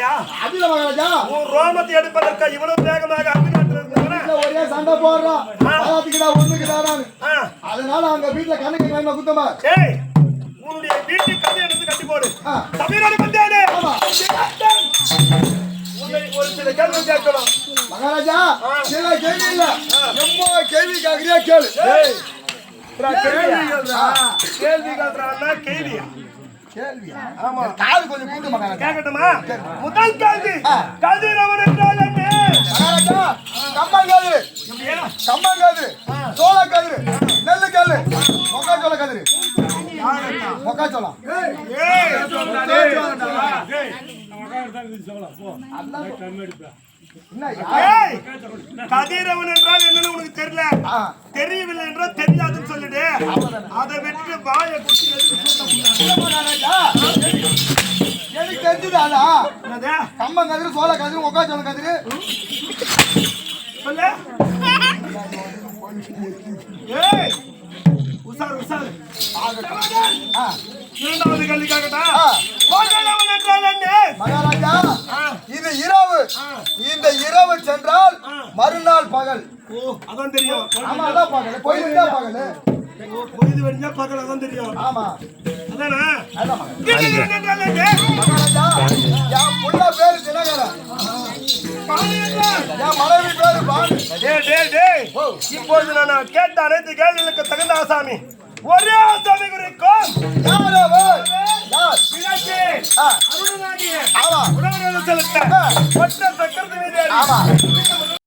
பாத்தியா அதுல மகாராஜா. உன் ரோமத்தை எடுப்பதற்கு இவ்வளவு வேகமாக ஒரே சண்டை ஒண்ணுக்குதாரான்னு ஆ. அதனால அவங்க வீட்டுல கணக்கு வேணுமா குத்தமா? உன்னுடைய வீட்டு கதை எடுத்து கட்டி போடு. தமிழ்நாடு. உன்னை ஒரு சில கேள்வி கேட்கணும் மகாராஜா. சில கேள்வி இல்ல. எம்மோ கேள்வி கேக்குறியா கேளு. கேள்வி? கேள்வி கேட்கறான்னா கேள்வியா ஆமா. காது கொஞ்சம் கூட்டு மகாராஜா கேட்கட்டுமா? முதல் கேள்வி. கதிரவன் என்றால் என்ன? மகாராஜா கம்பங்கதிரு எப்படியா? கம்பங்கதிரு சோள கதிரு நெல்லு கல்லு மொக்காச்சோள கதிரு. மொக்காச்சோளம் ஏய், ஏய், என்ன ஏய், கதிரவன் என்றால் என்னன்னு உனக்கு தெரியல. தெரியவில்லை என்றால் தெரியாதுன்னு சொல்லிடு அதை விட்டு வாயை குத்தி எனக்கு தெரிஞ்சுதாடா என்னது? கம்பங்கதிரு சோள கதிரு மொக்காச்சோள கதிரு சொல்லு. ஏய், உசாரு, உசாரு. இரண்டாவது கேள்வி கேட்கட்டா? மகாராஜா. இது இரவு இந்த இரவு சென்றால். மறுநாள் பகல் ஓ, அதான் தெரியும் ஆமா அதான் பகல் தான் பகல் பொழுது வெடிஞ்சா பகல் அதான் தெரியும். ஆமா. அதானே? புள்ள பேரு தினகரன். மனைவி பேரு. இப்பொழுது நான் கேட்ட அனைத்து கேள்விகளுக்கு தகுந்த ஆசாமி. ஒரே ஆசாமி குறிக்கும் செலுத்த. ஒற்றை சக்கரத்து மீது